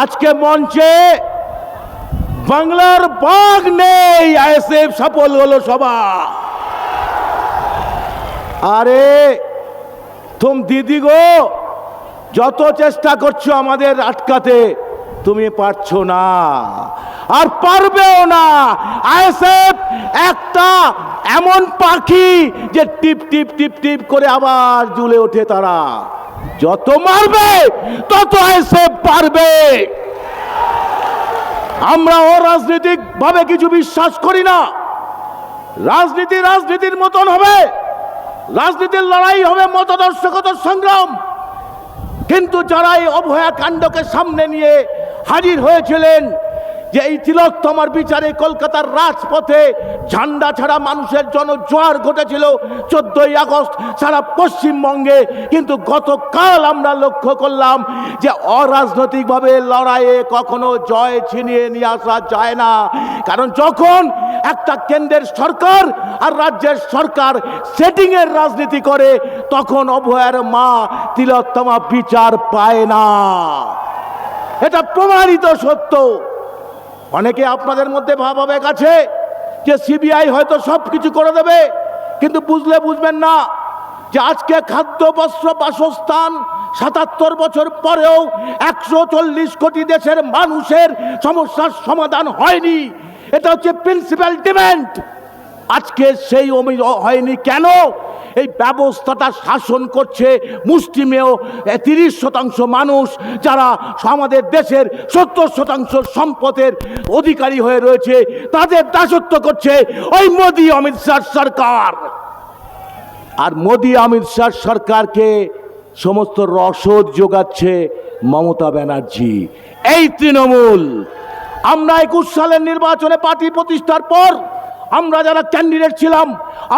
আজকে মঞ্চে বাংলার বাঘ নেই, আইএসএফ সফল হলো সভা আরে, তুম দিদি গো, যত চেষ্টা করছ আমাদের আটকাতে, তুমি পারছ না। আর পারবেও না। আইএসএফ একটা এমন পাখি যে টিপ টিপ টিপ টিপ করে আবার জুলে ওঠে তারা। যত মারবে, তত এসে পারবে। আমরা অরাজনৈতিক ভাবে কিছু বিশ্বাস করি না। রাজনীতি রাজনীতির মতন হবে, রাজনীতির লড়াই হবে মতাদর্শগত সংগ্রাম। কিন্তু যারা এই অভয়া কাণ্ডকে সামনে নিয়ে হাজির হয়েছিলেন যে এই তিলোত্তমার বিচারে কলকাতার রাজপথে ঝান্ডা ছাড়া মানুষের জনজোয়ার ঘটেছিল চোদ্দই আগস্ট সারা পশ্চিমবঙ্গে। কিন্তু গতকাল আমরা লক্ষ্য করলাম যে অরাজনৈতিকভাবে লড়াইয়ে কখনো জয় ছিনিয়ে নিয়ে আসা যায় না। কারণ যখন একটা কেন্দ্রের সরকার আর রাজ্যের সরকার সেটিংয়ের রাজনীতি করে, তখন অভয়ের মা তিলোত্তমা বিচার পায় না। এটা প্রমাণিত সত্য। অনেকে আপনাদের মধ্যে ভাব হবে আছে যে সিবিআই হয়তো সব কিছু করে দেবে, কিন্তু বুঝলে বুঝবেন না যে আজকে খাদ্য, বস্ত্র, বাসস্থান সাতাত্তর বছর পরেও একশো চল্লিশ কোটি দেশের মানুষের সমস্যার সমাধান হয়নি। এটা হচ্ছে প্রিন্সিপাল ডিমান্ড আজকে সেই অমি হয়নি। কেন? এই ব্যবস্থাটা শাসন করছে মুষ্টিমেয় তিরিশ শতাংশ মানুষ যারা আমাদের দেশের সত্তর শতাংশ সম্পদের অধিকারী হয়ে রয়েছে, তাদের দাসত্ব করছে ওই মোদী অমিত শাহ সরকার। আর মোদী অমিত শাহ সরকারকে সমস্ত রসদ যোগাচ্ছে মমতা ব্যানার্জি। এই তৃণমূল। আমরা একুশ সালের নির্বাচনে পার্টি প্রতিষ্ঠার পর আমরা যারা ক্যান্ডিডেট ছিলাম,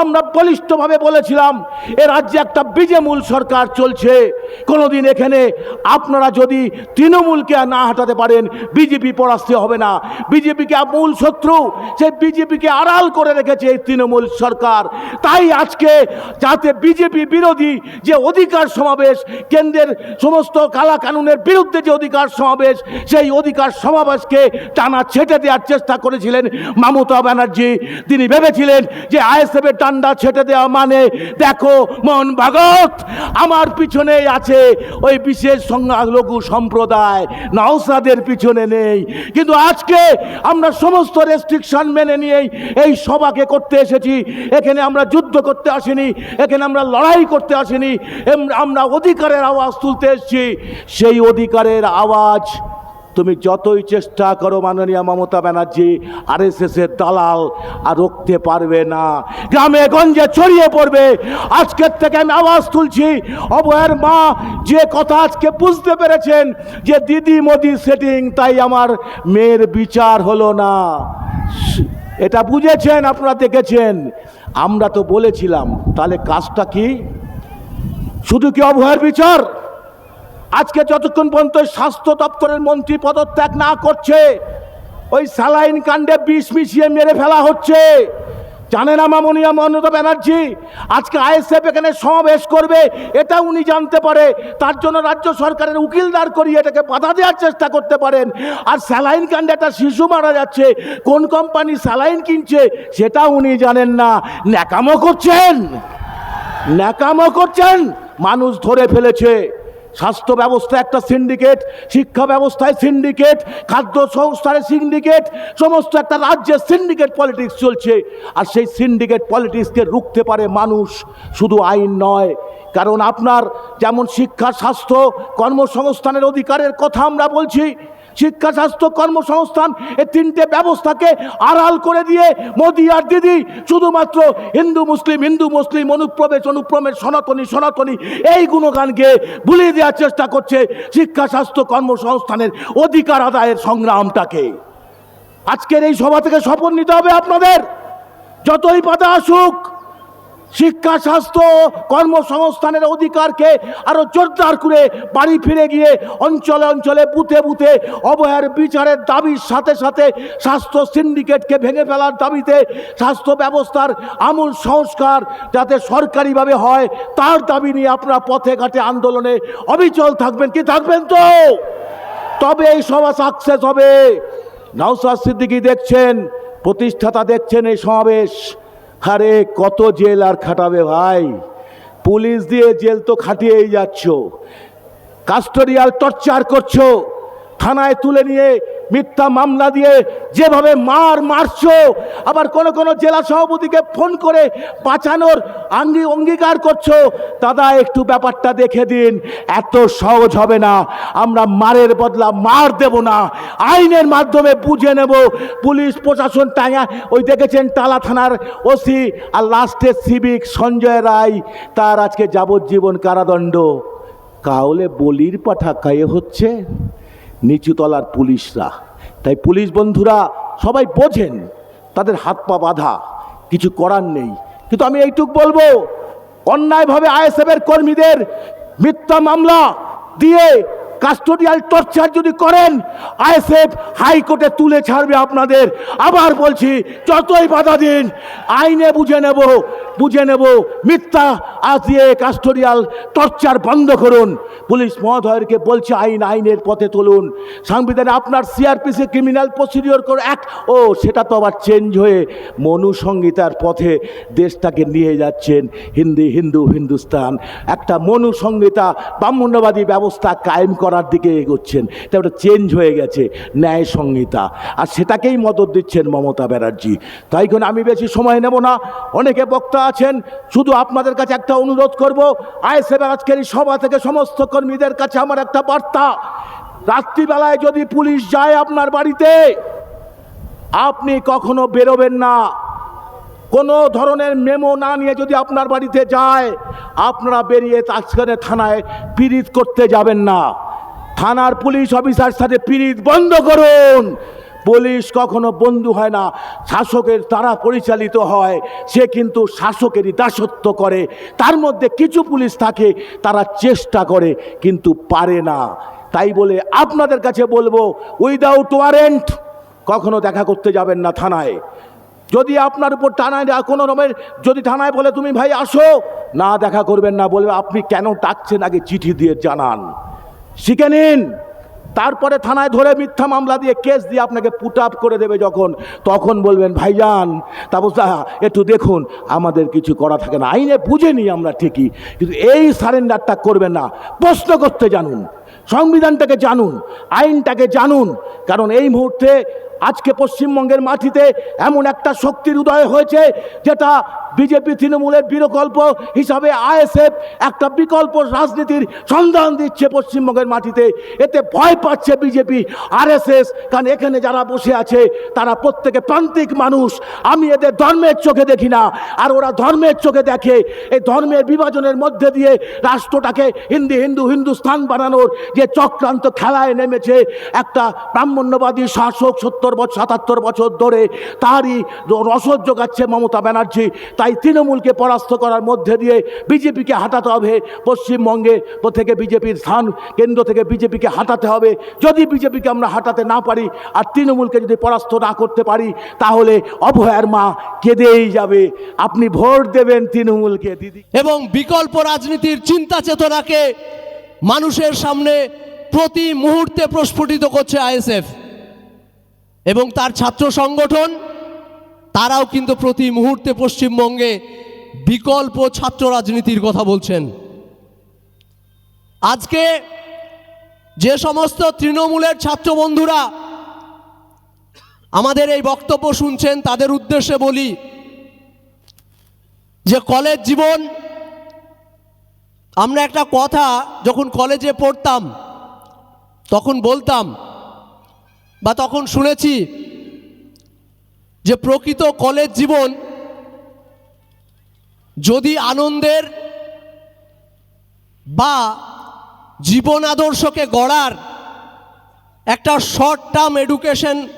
আমরা বলিষ্ঠভাবে বলেছিলাম, এ রাজ্যে একটা বিজেমূল সরকার চলছে। কোনোদিন এখানে আপনারা যদি তৃণমূলকে না হাঁটাতে পারেন, বিজেপি পরাস্ত হবে না। বিজেপিকে মূল শত্রু, সেই বিজেপিকে আড়াল করে রেখেছে এই তৃণমূল সরকার। তাই আজকে যাতে বিজেপি বিরোধী যে অধিকার সমাবেশ, কেন্দ্রের সমস্ত কালা কানুনের বিরুদ্ধে যে অধিকার সমাবেশ, সেই অধিকার সমাবেশকে টানা ছেটে দেওয়ার চেষ্টা করেছিলেন মমতা ব্যানার্জি। তিনি ভেবেছিলেন যে আইএসএফের ডান্ডা ছেটে দেওয়া মানে দেখো মোহন ভাগত, আমার পিছনেই আছে ওই বিশেষ সংখ্যালঘু সম্প্রদায়। নওসাদের পিছনে নেই। কিন্তু আজকে আমরা সমস্ত রেস্ট্রিকশন মেনে নিয়েই এই সভাকে করতে এসেছি। এখানে আমরা যুদ্ধ করতে আসিনি, এখানে আমরা লড়াই করতে আসিনি আমরা অধিকারের আওয়াজ তুলতে এসেছি। সেই অধিকারের আওয়াজ তুমি যতই চেষ্টা করো মাননীয় মমতা ব্যানার্জি আর এস এর দালাল আর রুখতে পারবে না। গ্রামে গঞ্জে ছড়িয়ে পড়বে। আজকের থেকে আমি আওয়াজ তুলছি, অভয়ের মা যে কথা আজকে বুঝতে পেরেছেন যে দিদি মোদি সেটিং তাই আমার মেয়ের বিচার হলো না। এটা বুঝেছেন, আপনারা দেখেছেন। আমরা তো বলেছিলাম, তাহলে কাজটা কি? শুধু কি অভয়ের বিচার? আজকে যতক্ষণ পর্যন্ত স্বাস্থ্য দপ্তরের মন্ত্রী পদত্যাগ না করছে, ওই স্যালাইন কাণ্ডে বিষ মিশিয়ে মেরে ফেলা হচ্ছে। জানে না মামনিয়া মমতা ব্যানার্জি, আজকে আইএসএফ এখানে সমাবেশ করবে, এটা উনি জানতে পারে। তার জন্য রাজ্য সরকারের উকিল দাঁড় করিয়ে এটাকে বাধা দেওয়ার চেষ্টা করতে পারেন। আর স্যালাইন কাণ্ডে একটা শিশু মারা যাচ্ছে, কোন কোম্পানি স্যালাইন কিনছে, সেটা উনি জানেন না। ন্যাকামো করছেন ন্যাকামো করছেন, মানুষ ধরে ফেলেছে। স্বাস্থ্য ব্যবস্থা একটা সিন্ডিকেট শিক্ষা ব্যবস্থায় সিন্ডিকেট খাদ্য সংস্থায় সিন্ডিকেট সমস্ত একটা রাজ্যের সিন্ডিকেট পলিটিক্স চলছে। আর সেই সিন্ডিকেট পলিটিক্সকে রুখতে পারে মানুষ শুধু আইন নয়। কারণ আপনার যেমন শিক্ষা, স্বাস্থ্য, কর্মসংস্থানের অধিকারের কথা আমরা বলছি শিক্ষা স্বাস্থ্য কর্মসংস্থান এই তিনটে ব্যবস্থাকে আড়াল করে দিয়ে মোদি আর দিদি শুধুমাত্র হিন্দু মুসলিম হিন্দু মুসলিম, অনুপ্রবেশ অনুপ্রবেশ সনাতনী সনাতনী এই গুণগানকে ভুলিয়ে দেওয়ার চেষ্টা করছে শিক্ষা স্বাস্থ্য কর্মসংস্থানের অধিকার আদায়ের সংগ্রামটাকে। আজকের এই সভা থেকে শপথ নিতে হবে আপনাদের। যতই বাধা আসুক শিক্ষা, স্বাস্থ্য, কর্মসংস্থানের অধিকারকে আরও জোরদার করে বাড়ি ফিরে গিয়ে অঞ্চলে অঞ্চলে, বুথে বুথে অবহের বিচারের দাবির সাথে সাথে স্বাস্থ্য সিন্ডিকেটকে ভেঙে ফেলার দাবিতে স্বাস্থ্য ব্যবস্থার আমূল সংস্কার যাতে সরকারিভাবে হয়, তার দাবি নিয়ে আপনারা পথে ঘাটে আন্দোলনে অবিচল থাকবেন। কি থাকবেন তো? তবে এই সভা সাকসেস হবে। নওসাদ সিদ্দিকি দেখছেন, প্রতিষ্ঠাতা দেখছেন এই সমাবেশ। আরে, কত জেল আর খাটাবে ভাই? পুলিশ দিয়ে জেল তো খাটিয়েই যাচ্ছ। কাস্টোরিয়াল টর্চার করছ। থানায় তুলে নিয়ে মিথ্যা মামলা দিয়ে যেভাবে মার মারছো, আবার কোন কোন জেলা সভাপতিকে ফোন করে বাঁচানোর আঙ্গি অঙ্গীকার করছ, দাদা একটু ব্যাপারটা দেখে দিন, এত সহজ হবে না, আমরা মারের বদলা মার দেব না, আইনের মাধ্যমে বুঝে নেব, পুলিশ প্রশাসন টাঙা, ওই দেখেছেন টালা থানার ওসি আর লাস্টে সিভিক সঞ্জয় রায়, তার আজকে যাবজ্জীবন কারাদণ্ড। কাউলে বলির পাঠা কায়ে হচ্ছে? নিচুতলার পুলিশরা। তাই পুলিশ বন্ধুরা সবাই বোঝেন, তাদের হাত পা বাঁধা, কিছু করার নেই। কিন্তু আমি এইটুক বলব, অন্যায়ভাবে আইএসএফের কর্মীদের মিথ্যা মামলা দিয়ে কাস্টোডিয়াল টর্চার যদি করেন, আইএসএফ হাইকোর্টে তুলে ছাড়বে আপনাদের। আবার বলছি, যতই বাধা দিন, আইনে বুঝে নেব বুঝে নেব মিথ্যা আজ দিয়ে কাস্টোডিয়াল টর্চার বন্ধ করুন। পুলিশ মহোদয়কে বলছে আইন, আইনের পথে তুলুন। সংবিধানে আপনার সিআরপিসি ক্রিমিনাল প্রসিডিওর করে অ্যাক্ট ও, সেটা তো আবার চেঞ্জ হয়ে মনু সংহিতার পথে দেশটাকে নিয়ে যাচ্ছেন হিন্দি, হিন্দু, হিন্দুস্তান। একটা মনু সংহিতা ব্রাহ্মণ্যবাদী ব্যবস্থা কায়েম করার দিকে এগোচ্ছেন। এটা ওটা চেঞ্জ হয়ে গেছে ন্যায় সংহিতা। আর সেটাকেই মদত দিচ্ছেন মমতা ব্যানার্জি। তাই জন্য আমি বেশি সময় নেব না? অনেকে বক্তা আছেন, শুধু আপনাদের কাছে একটা অনুরোধ করব, আইএসএফ আজকের এই সভা থেকে সমস্ত কর্মীদের কাছে আমার একটা বার্তা। রাত্রিবেলায় যদি পুলিশ যায় আপনার বাড়িতে, আপনি কখনো বেরোবেন না। কোনো ধরনের মেমো না নিয়ে যদি আপনার বাড়িতে যায়, আপনারা বেরিয়ে তাৎক্ষণে থানায় পিরিত করতে যাবেন না। থানার পুলিশ অফিসার সাথে পিরিত বন্ধ করুন। পুলিশ কখনো বন্ধু হয় না। শাসকের তারা পরিচালিত হয়। সে কিন্তু শাসকেরই দাসত্ব করে। তার মধ্যে কিছু পুলিশ থাকে, তারা চেষ্টা করে, কিন্তু পারে না। তাই বলে আপনাদের কাছে বলব উইদাউট ওয়ারেন্ট কখনো দেখা করতে যাবেন না থানায়। যদি আপনার উপর টানায় কোনো রকমের যদি থানায় বলে, তুমি ভাই আসো। না দেখা করবেন না বলবে, আপনি কেন ডাকছেন? আগে চিঠি দিয়ে জানান। শিখে নিন। তারপরে থানায় ধরে মিথ্যা মামলা দিয়ে কেস দিয়ে আপনাকে পুট আপ করে দেবে যখন, তখন বলবেন, ভাইজান তারপর একটু দেখুন, আমাদের কিছু করা থাকে না। আইনে বুঝে নিই আমরা ঠিকই, কিন্তু এই সারেন্ডারটা করবেন না। প্রশ্ন করতে জানুন, সংবিধানটাকে জানুন, আইনটাকে জানুন, কারণ এই মুহূর্তে আজকে পশ্চিমবঙ্গের মাটিতে এমন একটা শক্তির উদয় হয়েছে, যেটা বিজেপি তৃণমূলের বিকল্প হিসাবে আইএসএফ একটা বিকল্প রাজনীতির সন্ধান দিচ্ছে পশ্চিমবঙ্গের মাটিতে। এতে ভয় পাচ্ছে বিজেপি, আরএসএস, কারণ এখানে যারা বসে আছে, তারা প্রত্যেকে প্রান্তিক মানুষ। আমি এদের ধর্মের চোখে দেখি না, আর ওরা ধর্মের চোখে দেখে। এই ধর্মের বিভাজনের মধ্যে দিয়ে রাষ্ট্রটাকে হিন্দি, হিন্দু, হিন্দুস্থান বানানোর যে চক্রান্ত খেলায় নেমেছে, একটা ব্রাহ্মণ্যবাদী শাসক সত্তর বছর, সাতাত্তর বছর ধরে তারই রসদ যোগাচ্ছে মমতা ব্যানার্জি। তাই তৃণমূলকে পরাস্ত করার মধ্যে দিয়ে বিজেপিকে হাঁটাতে হবে পশ্চিমবঙ্গে থেকে বিজেপির স্থান কেন্দ্র থেকে বিজেপিকে হাঁটাতে হবে। যদি বিজেপিকে আমরা হাঁটাতে না পারি আর তৃণমূলকে যদি পরাস্ত না করতে পারি, তাহলে অভয়ার মা কেঁদেই যাবে। আপনি ভোট দেবেন তৃণমূলকে, দিদি। এবং বিকল্প রাজনীতির চিন্তা চেতনাকে মানুষের সামনে প্রতি মুহূর্তে প্রস্ফুটিত করছে আইএসএফ। এবং তার ছাত্র সংগঠন, তারাও কিন্তু প্রতি মুহূর্তে পশ্চিমবঙ্গে বিকল্প ছাত্র রাজনীতির কথা বলছেন। আজকে যে সমস্ত তৃণমূলের ছাত্র বন্ধুরা আমাদের এই বক্তব্য শুনছেন, তাদের উদ্দেশ্যে বলি যে কলেজ জীবন, আমরা একটা কথা যখন কলেজে পড়তাম, তখন বলতাম বা তখন শুনেছি যে প্রকৃত কলেজ জীবন যদি আনন্দের বা জীবন আদর্শকে গড়ার একটা শর্ট টার্ম এডুকেশন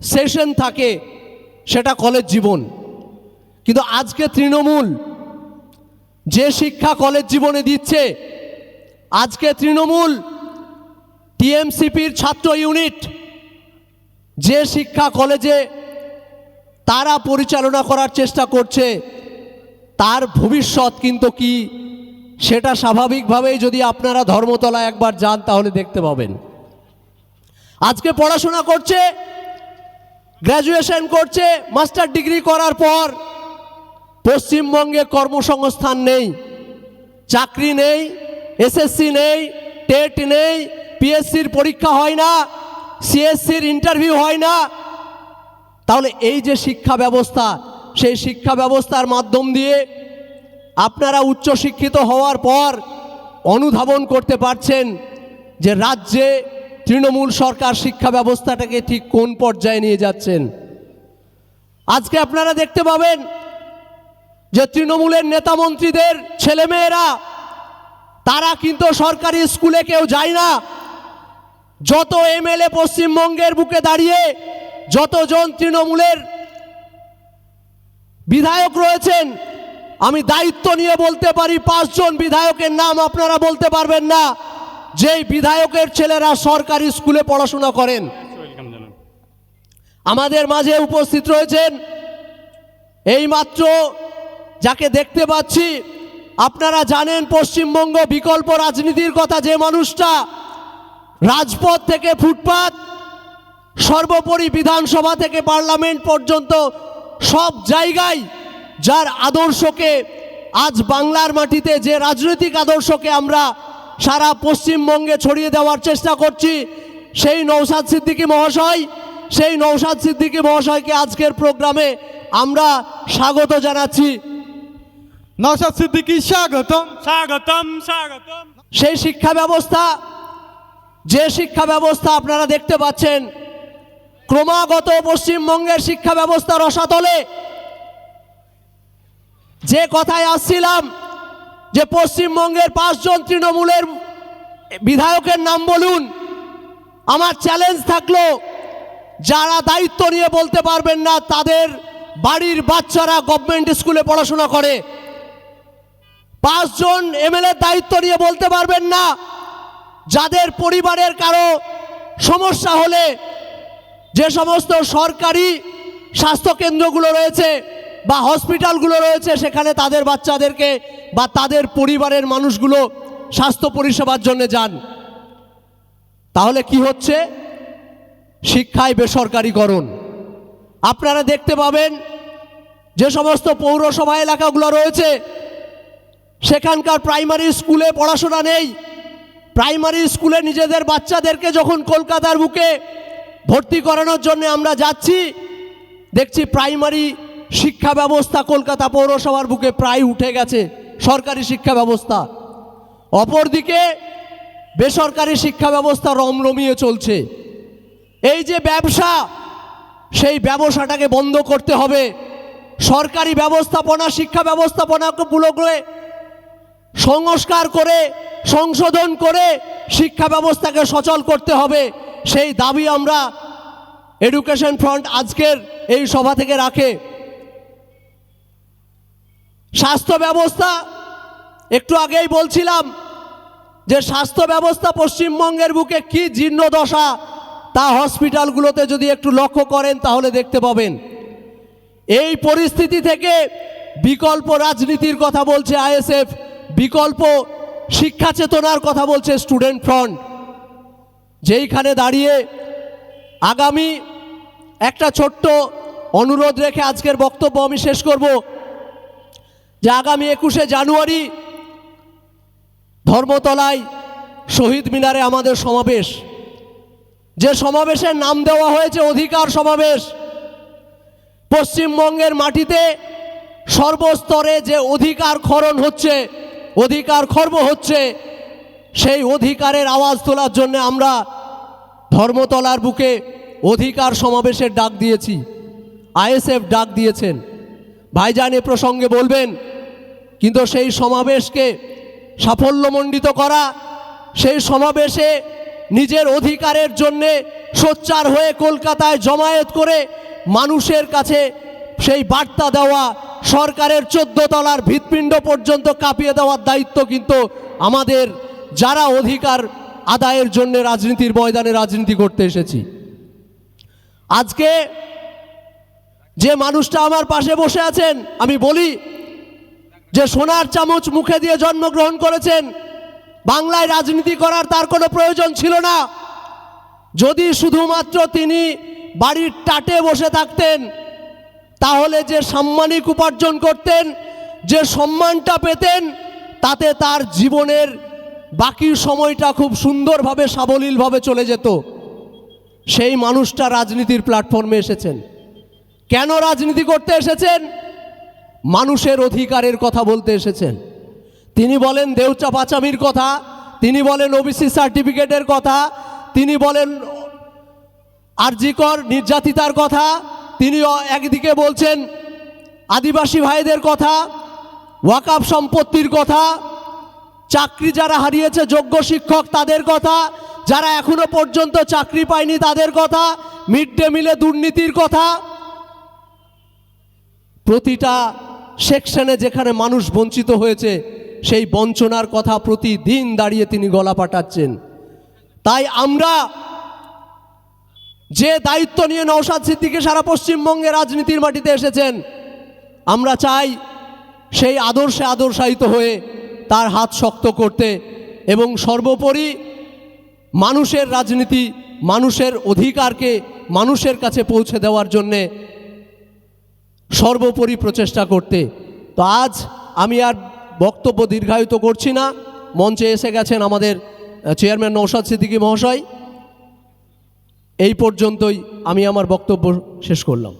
সেশন থাকে, সেটা কলেজ জীবন। কিন্তু আজকে তৃণমূল যে শিক্ষা কলেজ জীবনে দিচ্ছে, আজকে তৃণমূল টিএমসিপির ছাত্র ইউনিট যে শিক্ষা কলেজে তারা পরিচালনা করার চেষ্টা করছে, তার ভবিষ্যৎ কিন্তু কি, সেটা স্বাভাবিকভাবেই যদি আপনারা ধর্মতলা একবার যান, তাহলে দেখতে পাবেন। আজকে পড়াশোনা করছে গ্র্যাজুয়েশন করছে মাস্টার ডিগ্রি করার পর পশ্চিমবঙ্গে কর্মসংস্থান নেই, চাকরি নেই এসএসসি নেই, টেট নেই পিএসসির পরীক্ষা হয় না সিএসসির ইন্টারভিউ হয় না। তাহলে এই যে শিক্ষা ব্যবস্থা, সেই শিক্ষা ব্যবস্থার মাধ্যম দিয়ে আপনারা উচ্চশিক্ষিত হওয়ার পর অনুধাবন করতে পারছেন যে রাজ্যে তৃণমূল সরকার শিক্ষা ব্যবস্থাটাকে ঠিক কোন পর্যায়ে নিয়ে যাচ্ছেন। আজকে আপনারা দেখতে পাবেন যে তৃণমূলের নেতা মন্ত্রীদের ছেলেমেয়েরা, তারা কিন্তু সরকারি স্কুলে কেউ যায় না। যত এমএলএ পশ্চিমবঙ্গের বুকে দাঁড়িয়ে যতজন তৃণমূলের বিধায়ক রয়েছেন, আমি দায়িত্ব নিয়ে বলতে পারি পাঁচজন বিধায়কের নাম আপনারা বলতে পারবেন না। যেই বিধায়কের ছেলেরা সরকারি স্কুলে পড়াশোনা করেন। আমাদের মাঝে উপস্থিত রয়েছেন। এইমাত্র যাকে দেখতে পাচ্ছি, আপনারা জানেন পশ্চিমবঙ্গ বিকল্প রাজনীতির কথা, যে মানুষটা রাজপথ থেকে ফুটপাত সর্বোপরি বিধানসভা থেকে পার্লামেন্ট পর্যন্ত সব জায়গায় যার আদর্শকে আজ বাংলার মাটিতে যে রাজনৈতিক আদর্শকে আমরা সারা পশ্চিমবঙ্গে ছড়িয়ে দেওয়ার চেষ্টা করছি সেই নৌসাদ সিদ্দিকী মহাশয় সেই নৌসাদ সিদ্দিকী মহাশয়কে আজকের প্রোগ্রামে আমরা স্বাগত জানাচ্ছি। নওশাদ সিদ্দিকী স্বাগতম। স্বাগতম স্বাগতম। সেই শিক্ষা ব্যবস্থা যে শিক্ষা ব্যবস্থা আপনারা দেখতে পাচ্ছেন, ক্রমাগত পশ্চিমবঙ্গের শিক্ষা ব্যবস্থা রসাতলে। যে কথায় আসছিলাম যে পশ্চিমবঙ্গের পাঁচজন তৃণমূলের বিধায়কের নাম বলুন, আমার চ্যালেঞ্জ থাকল, যারা দায়িত্ব নিয়ে বলতে পারবেন না, তাদের বাড়ির বাচ্চারা গভর্নমেন্ট স্কুলে পড়াশোনা করে। পাঁচজন এমএলএ দায়িত্ব নিয়ে বলতে পারবেন না যাদের পরিবারের কারও সমস্যা হলে যে সমস্ত সরকারি স্বাস্থ্যকেন্দ্রগুলো রয়েছে বা হসপিটালগুলো রয়েছে, সেখানে তাদের বাচ্চাদেরকে বা তাদের পরিবারের মানুষগুলো স্বাস্থ্য পরিষেবার জন্য যান। তাহলে কি হচ্ছে? শিক্ষায় বেসরকারীকরণ। আপনারা দেখতে পাবেন যে সমস্ত পৌরসভা এলাকাগুলো রয়েছে, সেখানকার প্রাইমারি স্কুলে পড়াশোনা নেই প্রাইমারি স্কুলে নিজেদের বাচ্চাদেরকে যখন কলকাতার বুকে ভর্তি করানোর জন্য আমরা যাচ্ছি, দেখছি প্রাইমারি শিক্ষা ব্যবস্থা কলকাতা পৌরসভার বুকে প্রায় উঠে গেছে, সরকারি শিক্ষা ব্যবস্থা। অপরদিকে বেসরকারি শিক্ষা ব্যবস্থা রমরমিয়ে চলছে। এই যে ব্যবসা, সেই ব্যবসাটাকে বন্ধ করতে হবে। সরকারি ব্যবস্থাপনা, শিক্ষা ব্যবস্থাপনাকে ব্যবস্থাপনাগুলোকে সংস্কার করে সংশোধন করে শিক্ষা ব্যবস্থাকে সচল করতে হবে, সেই দাবি আমরা এডুকেশন ফ্রন্ট আজকের এই সভা থেকে রাখে। স্বাস্থ্য ব্যবস্থা, একটু আগেই বলছিলাম যে স্বাস্থ্য ব্যবস্থা পশ্চিমবঙ্গের বুকে কি জীর্ণ দশা, তা হসপিটালগুলোতে যদি একটু লক্ষ্য করেন তাহলে দেখতে পাবেন। এই পরিস্থিতি থেকে বিকল্প রাজনীতির কথা বলছে আইএসএফ, বিকল্প শিক্ষা চেতনার কথা বলছে স্টুডেন্ট ফ্রন্ট। যেইখানে দাঁড়িয়ে আগামী একটা ছোট্ট অনুরোধ রেখে আজকের বক্তব্য আমি শেষ করব, যে আগামী একুশে জানুয়ারি ধর্মতলায় শহীদ মিনারে আমাদের সমাবেশ। যে সমাবেশের নাম দেওয়া হয়েছে অধিকার সমাবেশ। পশ্চিমবঙ্গের মাটিতে সর্বস্তরে যে অধিকার খরণ হচ্ছে অধিকার খর্ব হচ্ছে, সেই অধিকারের আওয়াজ তোলার জন্য আমরা ধর্মতলার বুকে অধিকার সমাবেশের ডাক দিয়েছি, আইএসএফ ডাক দিয়েছেন। ভাইজান এ প্রসঙ্গে বলবেন, কিন্তু সেই সমাবেশকে সাফল্যমণ্ডিত করা, সেই সমাবেশে নিজের অধিকারের জন্যে সোচ্চার হয়ে কলকাতায় জমায়েত করে মানুষের কাছে সেই বার্তা দেওয়া সরকারের চোদ্দ তলার ভিতপিণ্ড পর্যন্ত কাঁপিয়ে দেওয়ার দায়িত্ব কিন্তু আমাদের যারা অধিকার আদায়ের জন্য রাজনীতির ময়দানে রাজনীতি করতে এসেছি। আজকে যে মানুষটা আমার পাশে বসে আছেন, আমি বলি যে সোনার চামচ মুখে দিয়ে জন্মগ্রহণ করেছেন, বাংলায় রাজনীতি করার তার কোনো প্রয়োজন ছিল না। যদি শুধুমাত্র তিনি বাড়ির টাটে বসে থাকতেন তাহলে যে সাম্মানিক উপার্জন করতেন, যে সম্মানটা পেতেন, তাতে তার জীবনের বাকি সময়টা খুব সুন্দরভাবে, সাবলীলভাবে চলে যেত। সেই মানুষটা রাজনীতির প্ল্যাটফর্মে এসেছেন। কেন রাজনীতি করতে এসেছেন? মানুষের অধিকারের কথা বলতে এসেছেন। তিনি বলেন দেউচা পাচামির কথা, তিনি বলেন ওবিসি সার্টিফিকেটের কথা, তিনি বলেন আরজিকর নির্যাতিতার কথা তিনি একদিকে বলছেন, আদিবাসী ভাইদের কথা ওয়াকাফ সম্পত্তির কথা, চাকরি যারা হারিয়েছে যোগ্য শিক্ষক তাদের কথা, যারা এখনও পর্যন্ত চাকরি পায়নি তাদের কথা, মিড ডে মিলে দুর্নীতির কথা। প্রতিটা সেকশনে যেখানে মানুষ বঞ্চিত হয়েছে, সেই বঞ্চনার কথা প্রতিদিন দাঁড়িয়ে তিনি গলা পাঠাচ্ছেন। তাই আমরা যে দায়িত্ব নিয়ে নওশাদ সিদ্দিকে সারা পশ্চিমবঙ্গে রাজনীতির মাটিতে এসেছেন, আমরা চাই সেই আদর্শে আদর্শায়িত হয়ে তার হাত শক্ত করতে এবং সর্বোপরি মানুষের রাজনীতি, মানুষের অধিকারকে মানুষের কাছে পৌঁছে দেওয়ার জন্যে সর্বোপরি প্রচেষ্টা করতে। তো আজ আমি আর বক্তব্য দীর্ঘায়িত করছি না। মঞ্চে এসে গেছেন আমাদের চেয়ারম্যান নৌসাদ সিদ্দিকী মহাশয়। এই পর্যন্তই আমি আমার বক্তব্য শেষ করলাম।